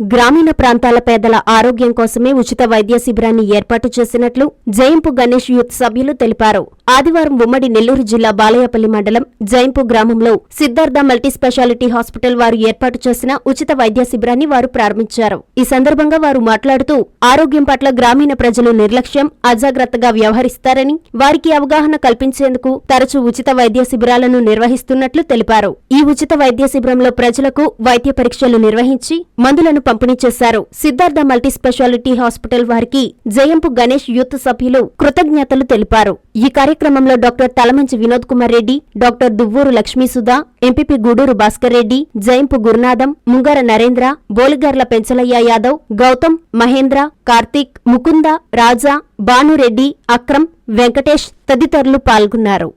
గ్రామీణ ప్రాంతాల పేదల ఆరోగ్యం కోసమే ఉచిత వైద్య శిబిరాన్ని ఏర్పాటు చేసినట్లు జయంపు గణేష్ యూత్ సభ్యులు తెలిపారు. ఆదివారం ఉమ్మడి నెల్లూరు జిల్లా బాలయపల్లి మండలం జయంపు గ్రామంలో సిద్ధార్థ మల్టీ స్పెషాలిటీ హాస్పిటల్ వారు ఏర్పాటు చేసిన ఉచిత వైద్య శిబిరాన్ని వారు ప్రారంభించారు. ఈ సందర్భంగా వారు మాట్లాడుతూ ఆరోగ్యం పట్ల గ్రామీణ ప్రజలు నిర్లక్ష్యం అజాగ్రత్తగా వ్యవహరిస్తారని వారికి అవగాహన కల్పించేందుకు తరచూ ఉచిత వైద్య శిబిరాలను నిర్వహిస్తున్నట్లు తెలిపారు. ఈ ఉచిత వైద్య శిబిరంలో ప్రజలకు వైద్య పరీక్షలు నిర్వహించి మందులను పంపిణీ చేశారు. సిద్ధార్థ మల్టీ స్పెషాలిటీ హాస్పిటల్ వారికి జయంపు గణేష్ యూత్ సభ్యులు కృతజ్ఞతలు తెలిపారు. ఈ కార్యక్రమంలో doctor Talamanchi Vinod Kumar Reddy doctor Duvvuru Lakshmisudha MPP Gudur Bhaskar Reddy Jayampu Gurunatham Mungara Narendra Boligarla Penchalaiah Yadav Gautam Mahendra Karthik Mukunda Raja Bhanureddy Akram Venkatesh తదితరులు పాల్గొన్నారు.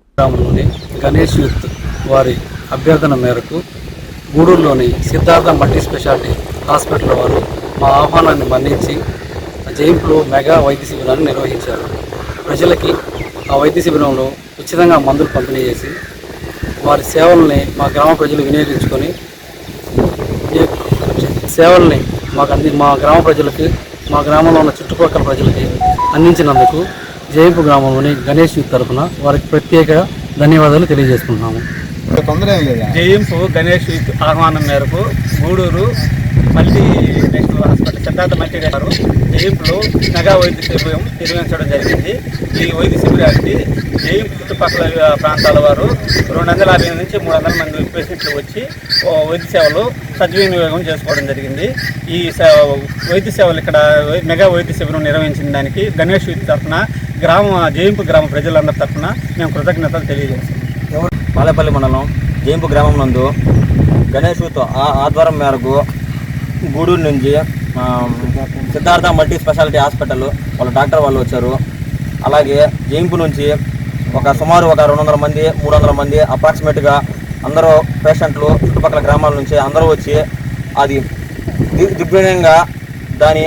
Ganesh youth వారి అభ్యర్థన మేరకు గూడూరులోని సిద్ధార్థ మల్టీ స్పెషాలిటీ హాస్పిటల్ వారు మా ఆహ్వానాన్ని మన్నించి జైంపులో మెగా వైద్య శిబిరాన్ని నిర్వహించారు. ప్రజలకి ఆ వైద్య శిబిరంలో ఉచితంగా మందులు పంపిణీ చేసి వారి సేవల్ని మా గ్రామ ప్రజలు వినియోగించుకొని సేవల్ని మాకు అంది మా గ్రామ ప్రజలకి మా గ్రామంలో ఉన్న చుట్టుపక్కల ప్రజలకి అందించినందుకు జయంపు గ్రామంలోని గణేష్ తరఫున వారికి ప్రత్యేక ధన్యవాదాలు తెలియజేసుకుంటున్నాము. జయంపు గణేష్ యూత్ ఆహ్వానం మేరకు Gudur multi hospital Siddhartha multi గారు జయంపులో నగా వైద్య శిబిరం నిర్వహించడం జరిగింది. ఈ వైద్య శిబిరానికి జయంపు చుట్టుపక్కల ప్రాంతాల వారు రెండు వందల యాభై నుంచి మూడు వందల మంది పేషెంట్లు వచ్చి వైద్య సేవలు సద్వినియోగం చేసుకోవడం జరిగింది. ఈ సే- వైద్య సేవలు ఇక్కడ మెగా వైద్య శిబిరం నిర్వహించిన దానికి గణేష్ తరఫున గ్రామ జయింపు గ్రామ ప్రజలందరి తరఫున మేము కృతజ్ఞతలు తెలియజేస్తాం బాలేపల్లి మండలం జయింపు గ్రామం నందు గణేష్ ఆధ్వర్యం మేరకు గూడూరు నుంచి సిద్ధార్థ మల్టీ స్పెషాలిటీ హాస్పిటల్ వాళ్ళ డాక్టర్ వాళ్ళు వచ్చారు. అలాగే జయంపు నుంచి ఒక సుమారు ఒక రెండు వందల మంది మూడు వందల మంది అప్రాక్సిమేట్గా అందరూ పేషెంట్లు చుట్టుపక్కల గ్రామాల నుంచి అందరూ వచ్చి అది దిగ్విజయంగా దాన్ని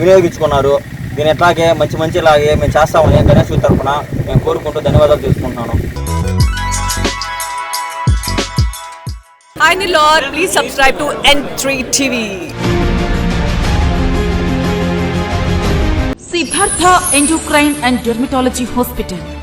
వినియోగించుకున్నారు. దీని ఎట్లాగే మంచి మంచి ఇలాగే మేము చేస్తామని గణేష్ తరఫున మేము కోరుకుంటూ ధన్యవాదాలు తెలుసుకుంటున్నాను. I'm Lord. Please subscribe to N3TV. Siddhartha Endocrine and Dermatology Hospital